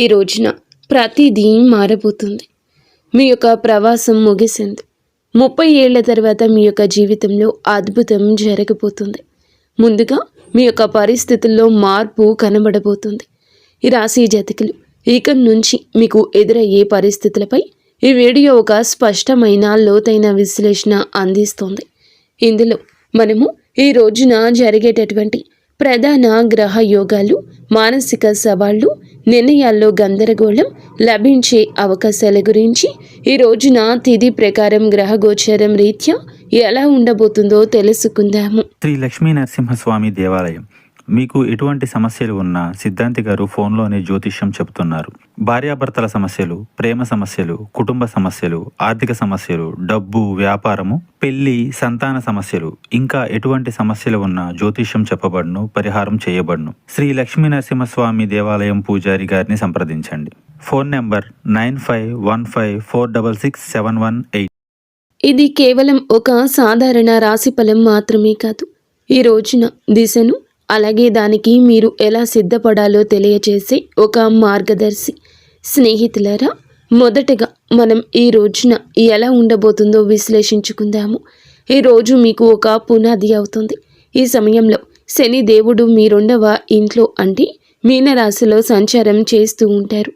ఈ రోజున ప్రతిదీ మారబోతుంది. మీ యొక్క ప్రవాసం ముగిసింది. ముప్పై ఏళ్ళ తర్వాత మీ యొక్క జీవితంలో అద్భుతం జరగబోతుంది. ముందుగా మీ యొక్క పరిస్థితుల్లో మార్పు కనబడబోతుంది. ఈ రాశి జాతకులు ఇక నుంచి మీకు ఎదురయ్యే పరిస్థితులపై ఈ వీడియో ఒక స్పష్టమైన లోతైన విశ్లేషణ అందిస్తోంది. ఇందులో మనము ఈ రోజున జరిగేటటువంటి ప్రధాన గ్రహ యోగాలు మానసిక సవాళ్ళు నిర్ణయాల్లో గందరగోళం లభించే అవకాశాల గురించి ఈ రోజున తిథి ప్రకారం గ్రహ గోచరం రీత్యా ఎలా ఉండబోతుందో తెలుసుకుందాము. శ్రీ లక్ష్మీ నరసింహస్వామి దేవాలయం. మీకు ఎటువంటి సమస్యలు ఉన్నా సిద్ధాంతి గారు ఫోన్లోనే జ్యోతిష్యం చెబుతున్నారు భార్యాభర్తల సమస్యలు ప్రేమ సమస్యలు కుటుంబ సమస్యలు ఆర్థిక సమస్యలు డబ్బు వ్యాపారము పెళ్ళి సంతాన సమస్యలు ఇంకా ఎటువంటి సమస్యలు ఉన్నా జ్యోతిష్యం చెప్పబడును పరిహారం చేయబడును. శ్రీ లక్ష్మీ నరసింహస్వామి దేవాలయం పూజారి గారిని సంప్రదించండి. Phone number nine five one five four double six seven one eight. ఇది కేవలం ఒక సాధారణ రాశి ఫలం మాత్రమే కాదు. ఈ రోజున దిశను అలాగే దానికి మీరు ఎలా సిద్ధపడాలో తెలియచేసే ఒక మార్గదర్శి స్నేహితులరా మొదటగా మనం ఈ రోజున ఎలా ఉండబోతుందో విశ్లేషించుకుందాము. ఈ రోజు మీకు ఒక పునాది అవుతుంది. ఈ సమయంలో శని దేవుడు మీ రెండవ ఇంట్లో అంటే మీనరాశిలో సంచారం చేస్తూ ఉంటారు.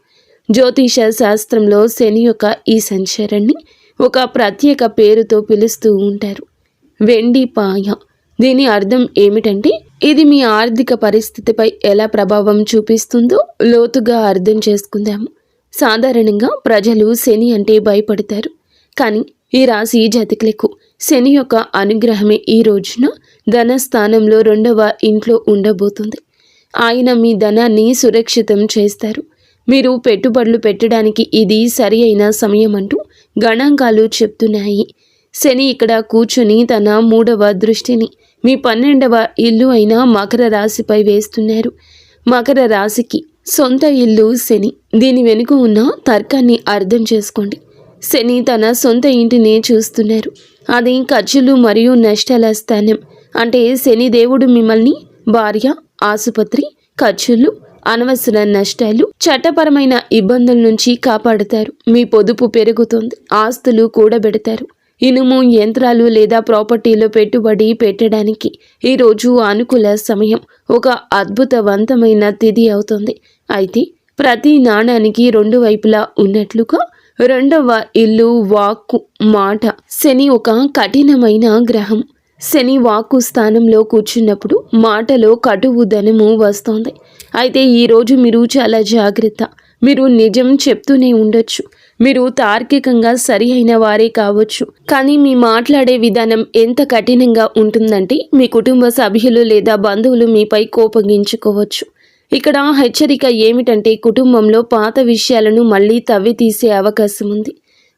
జ్యోతిష శాస్త్రంలో శని యొక్క ఈ సంచారాన్ని ఒక ప్రత్యేక పేరుతో పిలుస్తూ ఉంటారు. వెండి పాయ. దీని అర్థం ఏమిటంటే ఇది మీ ఆర్థిక పరిస్థితిపై ఎలా ప్రభావం చూపిస్తుందో లోతుగా అర్థం చేసుకుందాము. సాధారణంగా ప్రజలు శని అంటే భయపడతారు. కానీ ఈ రాశి జాతకులకు శని యొక్క అనుగ్రహమే ఈ రోజున ధనస్థానంలో రెండవ ఇంట్లో ఉండబోతుంది. ఆయన మీ ధనాన్ని సురక్షితం చేస్తారు. మీరు పెట్టుబడులు పెట్టడానికి ఇది సరి అయిన సమయం అంటూ గణాంకాలు చెప్తున్నాయి. శని ఇక్కడ కూర్చొని తన మూడవ దృష్టిని మీ పన్నెండవ ఇల్లు అయిన మకర రాశిపై వేస్తున్నారు. మకర రాశికి సొంత ఇల్లు శని. దీని వెనుక ఉన్న తర్కాన్ని అర్థం చేసుకోండి. శని తన సొంత ఇంటిని చూస్తున్నారు. అది ఖర్చులు మరియు నష్టాల స్థానం. అంటే శని దేవుడు మిమ్మల్ని భార్య ఆసుపత్రి ఖర్చులు అనవసర నష్టాలు చట్టపరమైన ఇబ్బందుల నుంచి కాపాడుతారు. మీ పొదుపు పెరుగుతుంది. ఆస్తులు కూడబెడతారు. ఇనుము యంత్రాలు లేదా ప్రాపర్టీలో పెట్టుబడి పెట్టడానికి ఈరోజు అనుకూల సమయం. ఒక అద్భుతవంతమైన తిథి అవుతుంది. అయితే ప్రతి నాణానికి రెండు వైపులా ఉన్నట్లుగా రెండవ ఇల్లు వాక్కు మాట. శని ఒక కఠినమైన గ్రహం. శని వాక్కు స్థానంలో కూర్చున్నప్పుడు మాటలో కటువు ధనము వస్తోంది. అయితే ఈరోజు మీరు చాలా జాగ్రత్త. మీరు నిజం చెప్తూనే ఉండొచ్చు. మీరు తార్కికంగా సరి అయిన వారే కావచ్చు. కానీ మీ మాట్లాడే విధానం ఎంత కఠినంగా ఉంటుందంటే మీ కుటుంబ సభ్యులు లేదా బంధువులు మీపై కోపగించుకోవచ్చు. ఇక్కడ హెచ్చరిక ఏమిటంటే కుటుంబంలో పాత విషయాలను మళ్ళీ తవ్వి తీసే అవకాశం ఉంది.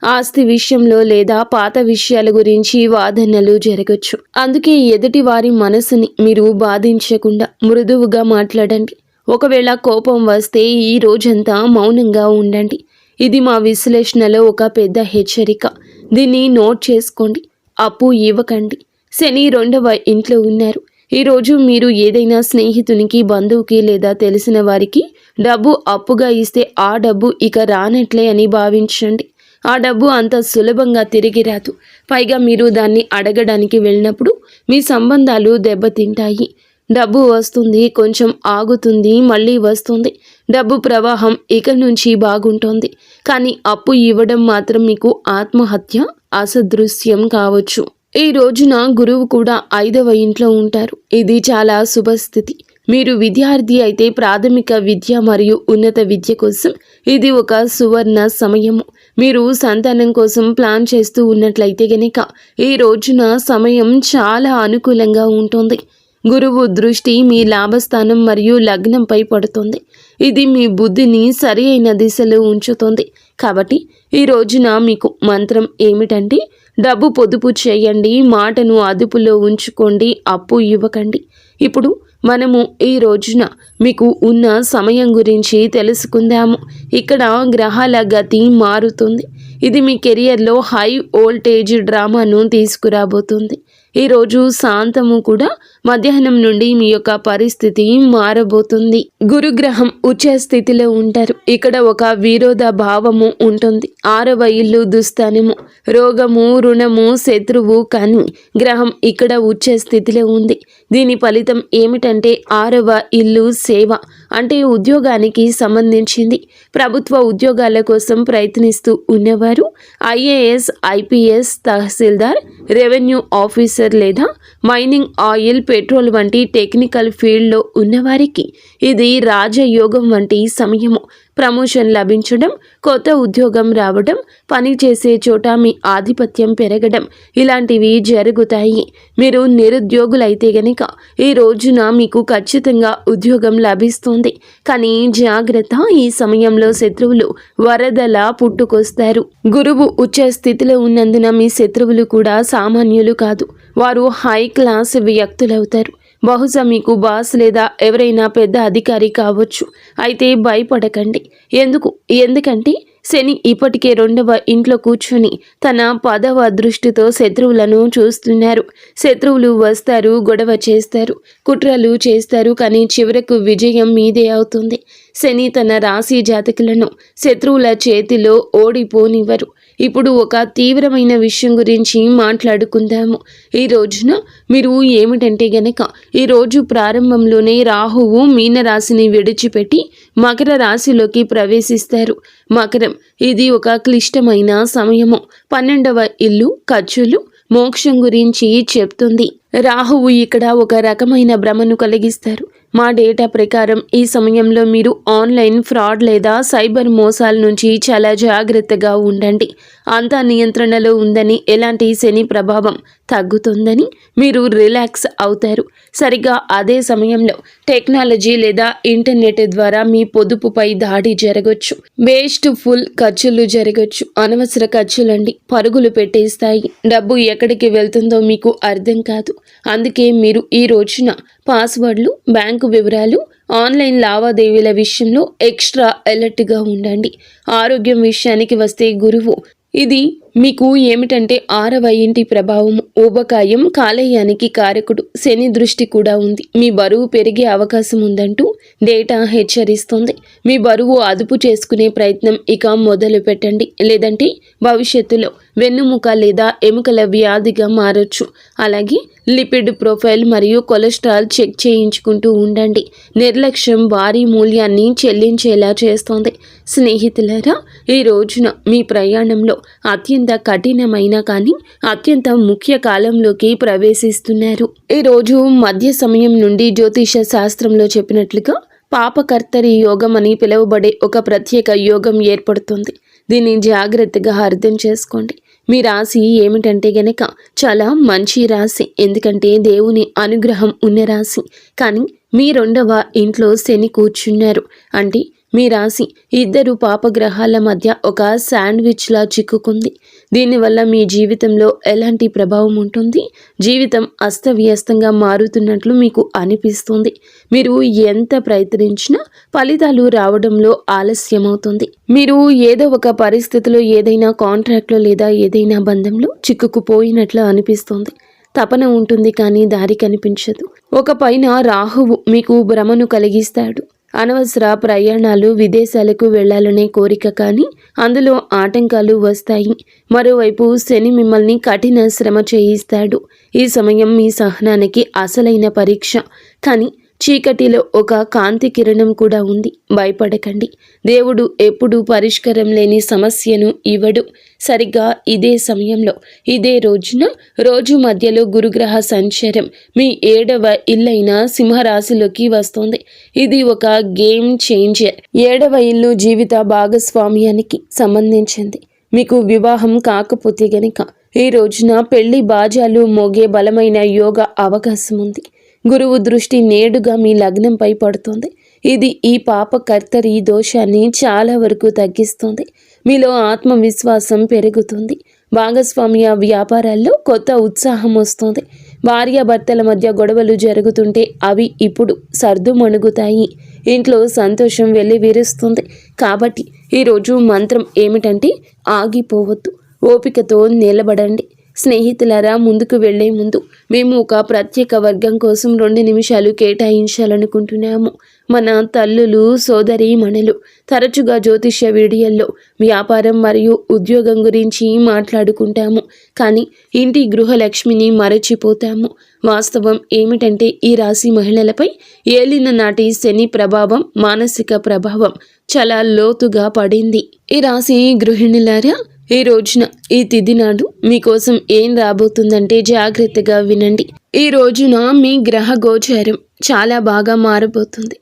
ఆస్తి విషయంలో లేదా పాత విషయాల గురించి వాదనలు జరగచ్చు. అందుకే ఎదుటి వారి మనసుని మీరు బాధించకుండా మృదువుగా మాట్లాడండి. ఒకవేళ కోపం వస్తే ఈ రోజంతా మౌనంగా ఉండండి. ఇది మా విశ్లేషణలో ఒక పెద్ద హెచ్చరిక. దీన్ని నోట్ చేసుకోండి. అప్పు ఇవ్వకండి. శని రెండవ ఇంట్లో ఉన్నారు. ఈరోజు మీరు ఏదైనా స్నేహితునికి బంధువుకి లేదా తెలిసిన వారికి డబ్బు అప్పుగా ఇస్తే ఆ డబ్బు ఇక రానట్లే అని భావించండి. ఆ డబ్బు అంత సులభంగా తిరిగి రాదు. పైగా మీరు దాన్ని అడగడానికి వెళ్ళినప్పుడు మీ సంబంధాలు దెబ్బతింటాయి. డబ్బు వస్తుంది కొంచెం ఆగుతుంది మళ్ళీ వస్తుంది. డబ్బు ప్రవాహం ఇక నుంచి బాగుంటుంది. కానీ అప్పు ఇవ్వడం మాత్రం మీకు ఆత్మహత్య అసదృశ్యం కావచ్చు. ఈ రోజున గురువు కూడా ఐదవ ఇంట్లో ఉంటారు. ఇది చాలా శుభస్థితి. మీరు విద్యార్థి అయితే ప్రాథమిక విద్య మరియు ఉన్నత విద్య కోసం ఇది ఒక సువర్ణ సమయము. మీరు సంతానం కోసం ప్లాన్ చేస్తూ ఉన్నట్లయితే గనక ఈ రోజున సమయం చాలా అనుకూలంగా ఉంటుంది. గురువు దృష్టి మీ లాభస్థానం మరియు లగ్నంపై పడుతుంది. ఇది మీ బుద్ధిని సరి అయిన దిశలో ఉంచుతుంది. కాబట్టి ఈ రోజున మీకు మంత్రం ఏమిటంటే డబ్బు పొదుపు చేయండి మాటను అదుపులో ఉంచుకోండి అప్పు ఇవ్వకండి. ఇప్పుడు మనము ఈ రోజున మీకు ఉన్న సమయం గురించి తెలుసుకుందాము. ఇక్కడ గ్రహాల గతి మారుతుంది. ఇది మీ కెరియర్లో హై వోల్టేజ్ డ్రామాను తీసుకురాబోతుంది. ఈరోజు శాంతము కూడా మధ్యాహ్నం నుండి మీ యొక్క పరిస్థితి మారబోతుంది. గురుగ్రహం ఉచ్చ స్థితిలో ఉంటారు. ఇక్కడ ఒక విరోధ భావము ఉంటుంది. ఆరవ ఇల్లు దుస్థానము. రోగము రుణము శత్రువు కానీ గ్రహం ఇక్కడ ఉచ్చ స్థితిలో ఉంది. దీని ఫలితం ఏమిటంటే ఆరవ ఇల్లు సేవ. అంటే ఉద్యోగానికి సంబంధించింది. ప్రభుత్వ ఉద్యోగాల కోసం ప్రయత్నిస్తూ ఉన్నవారు IAS IPS tahsildar revenue officer లేదా మైనింగ్ ఆయిల్ పెట్రోల్ వంటి టెక్నికల్ ఫీల్డ్లో ఉన్నవారికి ఇది రాజయోగం వంటి సమయము. ప్రమోషన్ లభించడం కొత్త ఉద్యోగం రావడం పని చేసే చోట మీ ఆధిపత్యం పెరగడం ఇలాంటివి జరుగుతాయి. మీరు నిరుద్యోగులైతే గనక ఈ రోజున మీకు ఖచ్చితంగా ఉద్యోగం లభిస్తుంది. కానీ జాగ్రత్త ఈ సమయంలో శత్రువులు వరదలా పుట్టుకొస్తారు. గురువు ఉచ్చ స్థితిలో ఉన్నందున మీ శత్రువులు కూడా సామాన్యులు కాదు. వారు హై క్లాస్ వ్యక్తులవుతారు. బహుశా మీకు బాస్ లేదా ఎవరైనా పెద్ద అధికారి కావచ్చు. అయితే భయపడకండి. ఎందుకు? ఎందుకంటే శని ఇప్పటికే రెండవ ఇంట్లో కూర్చొని తన పదవ దృష్టితో శత్రువులను చూస్తున్నారు. శత్రువులు వస్తారు గొడవ చేస్తారు కుట్రలు చేస్తారు కానీ చివరకు విజయం మీదే అవుతుంది. శని తన రాశి జాతకులను శత్రువుల చేతిలో ఓడిపోనివ్వరు. ఇప్పుడు ఒక తీవ్రమైన విషయం గురించి మాట్లాడుకుందాము. ఈ రోజున మీరు ఏమిటంటే గనక ఈరోజు ప్రారంభంలోనే రాహువు మీనరాశిని విడిచిపెట్టి మకర రాశిలోకి ప్రవేశిస్తారు. మకరం ఇది ఒక క్లిష్టమైన సమయము. పన్నెండవ ఇల్లు ఖర్చులు మోక్షం గురించి చెప్తుంది. రాహువు ఇక్కడ ఒక రకమైన భ్రమను కలిగిస్తారు. మా డేటా ప్రకారం ఈ సమయంలో మీరు ఆన్లైన్ ఫ్రాడ్ లేదా సైబర్ మోసాల నుంచి చాలా జాగ్రత్తగా ఉండండి. అంతా నియంత్రణలో ఉందని ఎలాంటి శని ప్రభావం తగ్గుతుందని మీరు రిలాక్స్ అవుతారు. సరిగా అదే సమయంలో టెక్నాలజీ లేదా ఇంటర్నెట్ ద్వారా మీ పొదుపుపై దాడి జరగచ్చు. వేస్ట్ ఫుల్ ఖర్చులు జరగచ్చు. అనవసర ఖర్చులండి. పరుగులు పెట్టేస్తాయి. డబ్బు ఎక్కడికి వెళ్తుందో మీకు అర్థం కాదు. అందుకే మీరు ఈ రోజున పాస్వర్డ్లు బ్యాంకు వివరాలు ఆన్లైన్ లావాదేవీల విషయంలో ఎక్స్ట్రా అలర్ట్గా ఉండండి. ఆరోగ్యం విషయానికి వస్తే గురువు ఇది మీకు ఏమిటంటే ఆరవ ఇంటి ప్రభావం ఊబకాయం కాలేయానికి కారకుడు శని దృష్టి కూడా ఉంది. మీ బరువు పెరిగే అవకాశం ఉందంటూ డేటా హెచ్చరిస్తుంది. మీ బరువు అదుపు చేసుకునే ప్రయత్నం ఇక మొదలు పెట్టండి. లేదంటే భవిష్యత్తులో వెన్నుముక లేదా ఎముకల వ్యాధిగా మారొచ్చు. అలాగే లిపిడ్ ప్రొఫైల్ మరియు కొలెస్ట్రాల్ చెక్ చేయించుకుంటూ ఉండండి. నిర్లక్ష్యం భారీ మూల్యాన్ని చెల్లించేలా చేస్తోంది. స్నేహితులరా ఈ రోజున మీ ప్రయాణంలో అత్యంత కఠినమైన కానీ అత్యంత ముఖ్య కాలంలోకి ప్రవేశిస్తున్నారు. ఈ రోజు మధ్య సమయం నుండి జ్యోతిష శాస్త్రంలో చెప్పినట్లుగా పాపకర్తరి యోగం అని పిలువబడే ఒక ప్రత్యేక యోగం ఏర్పడుతుంది. దీన్ని జాగ్రత్తగా అర్థం చేసుకోండి. మీ రాశి ఏమిటంటే గనక చాలా మంచి రాశి. ఎందుకంటే దేవుని అనుగ్రహం ఉన్న రాశి. కానీ మీ రెండవ ఇంట్లో శని కూర్చున్నారు. అంటే మీ రాశి ఇద్దరు పాపగ్రహాల మధ్య ఒక శాండ్విచ్లా చిక్కుకుంది. దీనివల్ల మీ జీవితంలో ఎలాంటి ప్రభావం ఉంటుంది? జీవితం అస్తవ్యస్తంగా మారుతున్నట్లు మీకు అనిపిస్తుంది. మీరు ఎంత ప్రయత్నించినా ఫలితాలు రావడంలో ఆలస్యమవుతుంది. మీరు ఏదో ఒక పరిస్థితిలో ఏదైనా కాంట్రాక్ట్లో లేదా ఏదైనా బంధంలో చిక్కుకుపోయినట్లు అనిపిస్తుంది. తపన ఉంటుంది కానీ దారి కనిపించదు. ఒక పైన రాహువు మీకు భ్రమను కలిగిస్తాడు. అనవసర ప్రయాణాలు విదేశాలకు వెళ్ళాలనే కోరిక కానీ అందులో ఆటంకాలు వస్తాయి. మరోవైపు శని మిమ్మల్ని కఠిన శ్రమ చేయిస్తాడు. ఈ సమయం మీ సహనానికి అసలైన పరీక్ష. కానీ చీకటిలో ఒక కాంతి కిరణం కూడా ఉంది. భయపడకండి. దేవుడు ఎప్పుడూ పరిష్కారం లేని సమస్యను ఇవ్వడు. సరిగ్గా ఇదే సమయంలో ఇదే రోజున రోజు మధ్యలో గురుగ్రహ సంచారం మీ ఏడవ ఇల్లైన సింహరాశిలోకి వస్తుంది. ఇది ఒక గేమ్ చేంజర్. ఏడవ ఇల్లు జీవిత భాగస్వామ్యానికి సంబంధించింది. మీకు వివాహం కాకపోతే గనుక ఈ రోజున పెళ్ళి బాజాలు మోగే బలమైన యోగ అవకాశం ఉంది గురువు దృష్టి నేడుగా మీ లగ్నంపై పడుతుంది. ఇది ఈ పాప కర్తరి దోషాన్ని చాలా వరకు తగ్గిస్తుంది. మీలో ఆత్మవిశ్వాసం పెరుగుతుంది. భాగస్వామ్య వ్యాపారాల్లో కొత్త ఉత్సాహం వస్తుంది. భార్యాభర్తల మధ్య గొడవలు జరుగుతుంటే అవి ఇప్పుడు సర్దుమణుగుతాయి ఇంట్లో సంతోషం వెళ్ళి విరుస్తుంది. కాబట్టి ఈరోజు మంత్రం ఏమిటంటే ఆగిపోవద్దు. ఓపికతో నిలబడండి. స్నేహితులారా ముందుకు వెళ్ళే ముందు మేము ఒక ప్రత్యేక వర్గం కోసం రెండు నిమిషాలు కేటాయించాలనుకుంటున్నాము. మన తల్లులు సోదరి మణులు తరచుగా జ్యోతిష్య వీడియోల్లో వ్యాపారం మరియు ఉద్యోగం గురించి మాట్లాడుకుంటాము. కానీ ఇంటి గృహలక్ష్మిని మరచిపోతాము. వాస్తవం ఏమిటంటే ఈ రాశి మహిళలపై ఏలిన నాటి శని ప్రభావం మానసిక ప్రభావం చాలా లోతుగా పడింది. ఈ రాశి గృహిణులారా ఈ రోజున ఈ తిథి నాడు మీకోసం ఏం రాబోతుందంటే జాగ్రత్తగా వినండి. ఈ రోజున మీ గ్రహ గోచారం చాలా బాగా మారబోతుంది.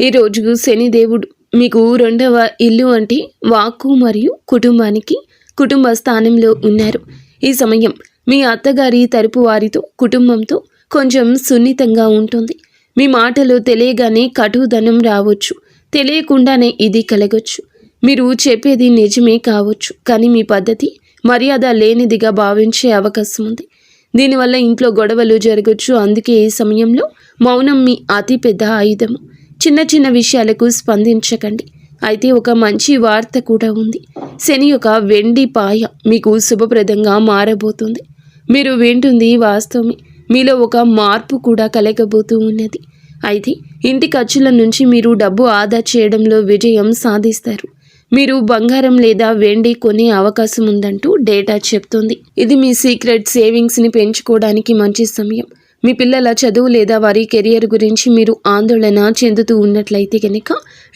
ఈ రోజు శనిదేవుడు మీకు రెండవ ఇల్లు అంటే వాక్కు మరియు కుటుంబానికి కుటుంబ స్థానంలో ఉన్నారు. ఈ సమయం మీ అత్తగారి తరపు వారితో కుటుంబంతో కొంచెం సున్నితంగా ఉంటుంది. మీ మాటలు తెలియగానే కటుదనం రావచ్చు. తెలియకుండానే ఇది కలగొచ్చు. మీరు చెప్పేది నిజమే కావచ్చు కానీ మీ పద్ధతి మర్యాద లేనిదిగా భావించే అవకాశం ఉంది. దీనివల్ల ఇంట్లో గొడవలు జరగచ్చు. అందుకే ఈ సమయంలో మౌనం మీ అతి పెద్ద ఆయుధము. చిన్న చిన్న విషయాలకు స్పందించకండి. అయితే ఒక మంచి వార్త కూడా ఉంది. శని యొక్క వెండి పాయ మీకు శుభప్రదంగా మారబోతుంది. మీరు వింటుంది వాస్తవమే. మీలో ఒక మార్పు కూడా కలగబోతూ ఉన్నది. అయితే ఇంటి ఖర్చుల నుంచి మీరు డబ్బు ఆదా చేయడంలో విజయం సాధిస్తారు. మీరు బంగారం లేదా వెండి కొనే అవకాశం ఉందంటూ డేటా చెప్తుంది. ఇది మీ సీక్రెట్ సేవింగ్స్ని పెంచుకోవడానికి మంచి సమయం. మీ పిల్లల చదువు లేదా వారి కెరియర్ గురించి మీరు ఆందోళన చెందుతూ ఉన్నట్లయితే కనుక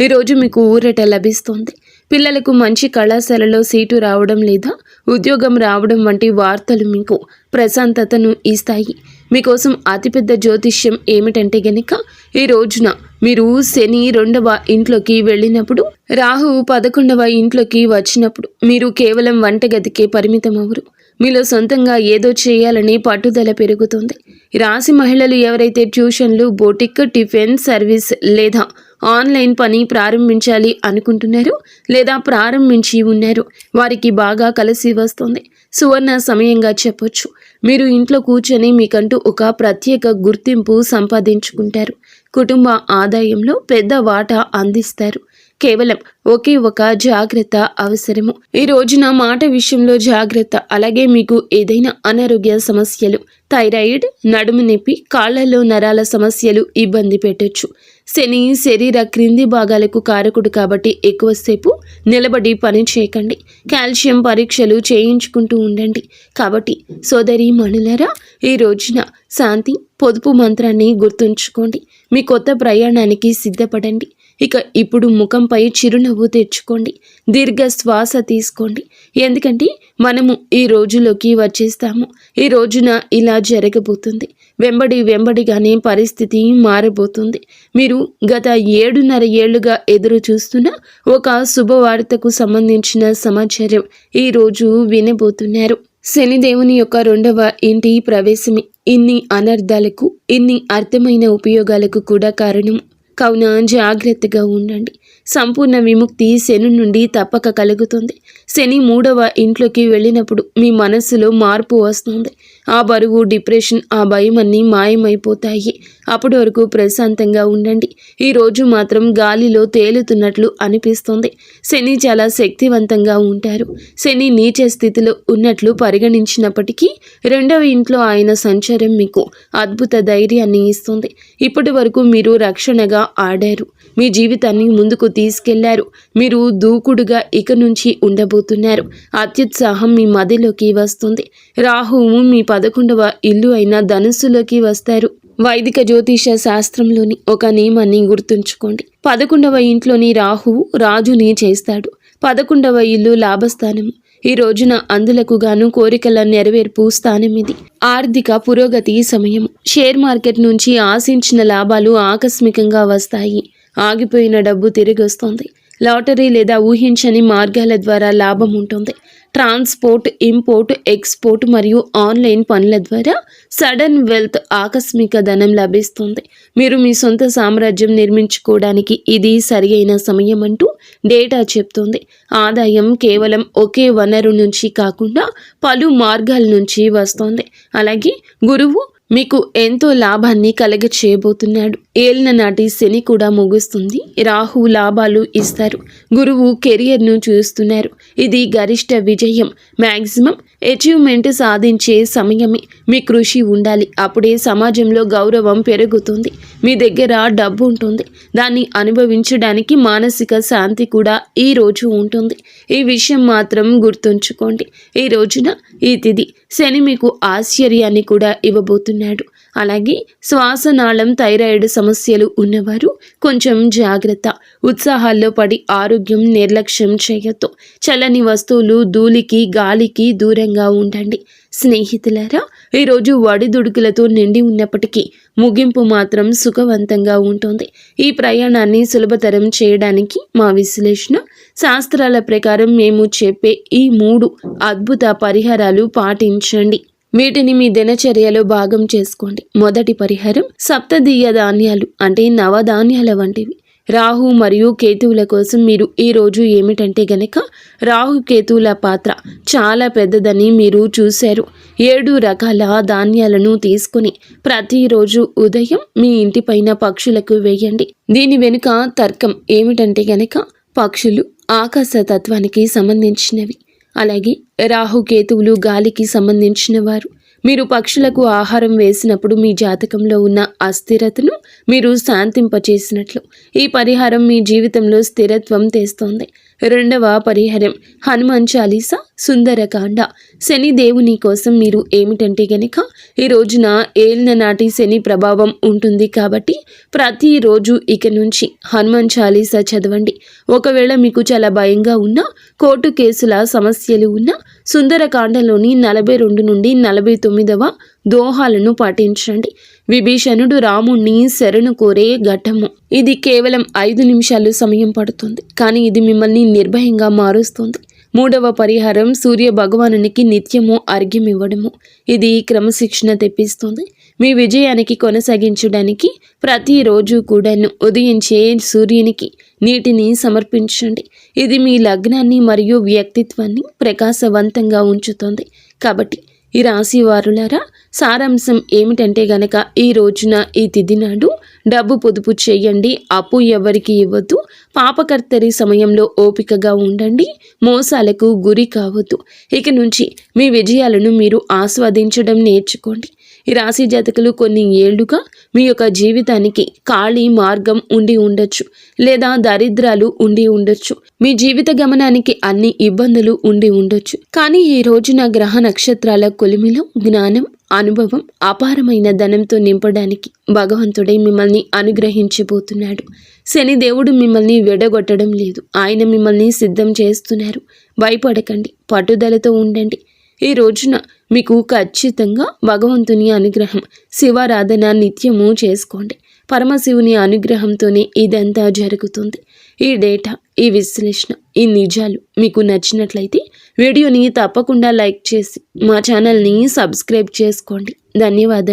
ఈరోజు మీకు ఊరట లభిస్తుంది. పిల్లలకు మంచి కళాశాలలో సీటు రావడం లేదా ఉద్యోగం రావడం వంటి వార్తలు మీకు ప్రశాంతతను ఇస్తాయి. మీకోసం అతిపెద్ద జ్యోతిష్యం ఏమిటంటే గనుక ఈ రోజున మీరు శని రెండవ ఇంట్లోకి వెళ్ళినప్పుడు రాహు పదకొండవ ఇంట్లోకి వచ్చినప్పుడు మీరు కేవలం వంటగదికే పరిమితం అవ్వరు మీలో సొంతంగా ఏదో చేయాలని పట్టుదల పెరుగుతుంది. రాశి మహిళలు ఎవరైతే ట్యూషన్లు బోటిక్ టిఫిన్ సర్వీస్ లేదా ఆన్లైన్ పని ప్రారంభించాలి అనుకుంటున్నారు లేదా ప్రారంభించి ఉన్నారు. వారికి బాగా కలిసి వస్తుంది. సువర్ణ సమయంగా చెప్పొచ్చు. మీరు ఇంట్లో కూర్చొని మీకంటూ ఒక ప్రత్యేక గుర్తింపు సంపాదించుకుంటారు. కుటుంబ ఆదాయంలో పెద్ద వాటా అందిస్తారు. కేవలం ఒకే ఒక జాగ్రత్త అవసరము. ఈ రోజున మాట విషయంలో జాగ్రత్త అలాగే మీకు ఏదైనా అనారోగ్య సమస్యలు థైరాయిడ్ నడుము నొప్పి కాళ్ళలో నరాల సమస్యలు ఇబ్బంది పెట్టొచ్చు. శని శరీర క్రింది భాగాలకు కారకుడు కాబట్టి ఎక్కువసేపు నిలబడి పని చేయకండి. కాల్షియం పరీక్షలు చేయించుకుంటూ ఉండండి. కాబట్టి సోదరి మణులరా ఈ రోజున శాంతి పొదుపు మంత్రాన్ని గుర్తుంచుకోండి. మీ కొత్త ప్రయాణానికి సిద్ధపడండి. ఇక ఇప్పుడు ముఖంపై చిరునవ్వు తెచ్చుకోండి. దీర్ఘ శ్వాస తీసుకోండి. ఎందుకంటే మనము ఈ రోజులోకి వచ్చేస్తాము. ఈ రోజున ఇలా జరగబోతుంది. వెంబడి వెంబడిగానే పరిస్థితి మారిపోతుంది. మీరు గత ఏడున్నర ఏళ్ళుగా ఎదురు చూస్తున్న ఒక శుభవార్తకు సంబంధించిన సమాచారం ఈ రోజు వినబోతున్నారు. శనిదేవుని యొక్క రెండవ ఇంటి ప్రవేశమే. ఇన్ని అనర్థాలకు ఇన్ని అర్థమైన ఉపయోగాలకు కూడా కారణం. కావున జాగ్రత్తగా ఉండండి. సంపూర్ణ విముక్తి శని నుండి తప్పక కలుగుతుంది. శని మూడవ ఇంట్లోకి వెళ్ళినప్పుడు మీ మనస్సులో మార్పు వస్తుంది. ఆ బరువు డిప్రెషన్ ఆ భయం అన్నీ మాయమైపోతాయి. అప్పటి వరకు ప్రశాంతంగా ఉండండి. ఈ రోజు మాత్రం గాలిలో తేలుతున్నట్లు అనిపిస్తుంది. శని చాలా శక్తివంతంగా ఉంటారు. శని నీచ స్థితిలో ఉన్నట్లు పరిగణించినప్పటికీ రెండవ ఇంట్లో ఆయన సంచారం మీకు అద్భుత ధైర్యాన్ని ఇస్తుంది. ఇప్పటి వరకు మీరు రక్షణగా ఆడారు. మీ జీవితాన్ని ముందుకు తీసుకెళ్ళారు. మీరు దూకుడుగా ఇక నుంచి ఉండబోతున్నారు. అత్యుత్సాహం మీ మదిలోకి వస్తుంది. రాహువు మీ పదకొండవ ఇల్లు అయిన ధనుస్సులోకి వస్తారు. వైదిక జ్యోతిష శాస్త్రంలోని ఒక నియమాన్ని గుర్తుంచుకోండి. పదకొండవ ఇంట్లోని రాహువు రాజుని చేస్తాడు. పదకొండవ ఇల్లు లాభస్థానము ఈ రోజున అందులకు గాను కోరికల నెరవేర్పు స్థానం ఇది ఆర్థిక పురోగతి సమయం. షేర్ మార్కెట్ నుంచి ఆశించిన లాభాలు ఆకస్మికంగా వస్తాయి. ఆగిపోయిన డబ్బు తిరిగి వస్తుంది. లాటరీ లేదా ఊహించని మార్గాల ద్వారా లాభం ఉంటుంది. ట్రాన్స్పోర్ట్ ఇంపోర్ట్ ఎక్స్పోర్ట్ మరియు ఆన్లైన్ పనుల ద్వారా సడన్ వెల్త్ ఆకస్మిక ధనం లభిస్తుంది. మీరు మీ సొంత సామ్రాజ్యం నిర్మించుకోవడానికి ఇది సరి అయిన సమయం అంటూ డేటా చెప్తుంది. ఆదాయం కేవలం ఒకే వనరు నుంచి కాకుండా పలు మార్గాల నుంచి వస్తుంది. అలాగే గురువు మీకు ఎంతో లాభాన్ని కలగ చేయబోతున్నాడు ఏలిన నాటి శని కూడా ముగుస్తుంది. రాహు లాభాలు ఇస్తారు. గురువు కెరియర్ను చూస్తున్నారు. ఇది గరిష్ట విజయం. మ్యాక్సిమం అచీవ్మెంట్ సాధించే సమయమే. మీ కృషి ఉండాలి. అప్పుడే సమాజంలో గౌరవం పెరుగుతుంది. మీ దగ్గర డబ్బు ఉంటుంది. దాన్ని అనుభవించడానికి మానసిక శాంతి కూడా ఈ రోజు ఉంటుంది. ఈ విషయం మాత్రం గుర్తుంచుకోండి. ఈ రోజున ఈ తిది. శని మీకు ఆశ్చర్యాన్ని కూడా ఇవ్వబోతున్నాడు. అలాగే శ్వాసనాళం థైరాయిడ్ సమస్యలు ఉన్నవారు కొంచెం జాగ్రత్త. ఉత్సాహాల్లో పడి ఆరోగ్యం నిర్లక్ష్యం చేయొద్దు. చల్లని వస్తువులు ధూళికి గాలికి దూరంగా ఉండండి. స్నేహితులారా ఈరోజు వడిదుడుకులతో నిండి ఉన్నప్పటికీ ముగింపు మాత్రం సుఖవంతంగా ఉంటుంది. ఈ ప్రయాణాన్ని సులభతరం చేయడానికి మా విశ్లేషణ శాస్త్రాల ప్రకారం మేము చెప్పే ఈ మూడు అద్భుత పరిహారాలు పాటించండి. వీటిని మీ దినచర్యలో భాగం చేసుకోండి. మొదటి పరిహారం సప్తదీయ ధాన్యాలు అంటే నవధాన్యాల వంటివి. రాహు మరియు కేతువుల కోసం మీరు ఈ రోజు ఏమిటంటే గనక రాహు కేతువుల పాత్ర చాలా పెద్దదని మీరు చూశారు. ఏడు రకాల ధాన్యాలను తీసుకుని ప్రతిరోజు ఉదయం మీ ఇంటిపైన పక్షులకు వేయండి. దీని వెనుక తర్కం ఏమిటంటే గనక పక్షులు ఆకాశతత్వానికి సంబంధించినవి. అలాగే రాహుకేతువులు గాలికి సంబంధించిన వారు మీరు పక్షులకు ఆహారం వేసినప్పుడు మీ జాతకంలో ఉన్న అస్థిరతను మీరు శాంతింపచేసినట్లు. ఈ పరిహారం మీ జీవితంలో స్థిరత్వం తెస్తోంది. రెండవ పరిహారం. హనుమాన్ చాలీసా సుందరకాండ. శని దేవుని కోసం మీరు ఏమిటంటే గనక ఈ రోజున ఏలిన నాటి శని ప్రభావం ఉంటుంది కాబట్టి ప్రతిరోజు ఇక నుంచి హనుమాన్ చాలీసా చదవండి. ఒకవేళ మీకు చాలా భయంగా ఉన్నా కోర్టు కేసుల సమస్యలు ఉన్నా సుందరకాండలోని నలభై రెండు నుండి నలభై తొమ్మిదవ దోహాలను పాటించండి. విభీషణుడు రాముణ్ణి శరణు కోరే ఘట్టము ఇది కేవలం ఐదు నిమిషాలు సమయం పడుతుంది. కానీ ఇది మిమ్మల్ని నిర్భయంగా మారుస్తుంది. మూడవ పరిహారం సూర్య భగవానునికి నిత్యము అర్ఘ్యం ఇవ్వడము ఇది క్రమశిక్షణ తెప్పిస్తుంది. మీ విజయానికి కొనసాగించడానికి ప్రతిరోజు కూడాను ఉదయించే సూర్యునికి నీటిని సమర్పించండి. ఇది మీ లగ్నాన్ని మరియు వ్యక్తిత్వాన్ని ప్రకాశవంతంగా ఉంచుతుంది. కాబట్టి ఈ రాశి వారులారా సారాంశం ఏమిటంటే గనక ఈ రోజున ఈ తిథి నాడు డబ్బు పొదుపు చేయండి అప్పు ఎవరికి ఇవ్వద్దు పాపకర్తరి సమయంలో ఓపికగా ఉండండి మోసాలకు గురి కావద్దు. ఇక నుంచి మీ విజయాలను మీరు ఆస్వాదించడం నేర్చుకోండి. ఈ రాశి జాతకులు కొన్ని ఏళ్ళుగా మీ యొక్క జీవితానికి ఖాళీ మార్గం ఉండి ఉండొచ్చు లేదా దరిద్రాలు ఉండి ఉండొచ్చు. మీ జీవిత గమనానికి అన్ని ఇబ్బందులు ఉండి ఉండొచ్చు. కానీ ఈ రోజున గ్రహ నక్షత్రాల కొలిమిలో జ్ఞానం అనుభవం అపారమైన ధనంతో నింపడానికి భగవంతుడే మిమ్మల్ని అనుగ్రహించబోతున్నాడు. శని దేవుడు మిమ్మల్ని విడగొట్టడం లేదు. ఆయన మిమ్మల్ని సిద్ధం చేస్తున్నారు. భయపడకండి. పట్టుదలతో ఉండండి. ఈ రోజున మీకు ఖచ్చితంగా భగవంతుని అనుగ్రహం శివారాధన నిత్యము చేసుకోండి. పరమశివుని అనుగ్రహంతోనే ఇదంతా జరుగుతుంది. ఈ డేటా ఈ విశ్లేషణ ఈ నిజాలు మీకు నచ్చినట్లయితే వీడియోని తప్పకుండా లైక్ చేసి మా ఛానల్ని సబ్స్క్రైబ్ చేసుకోండి. ధన్యవాదాలు.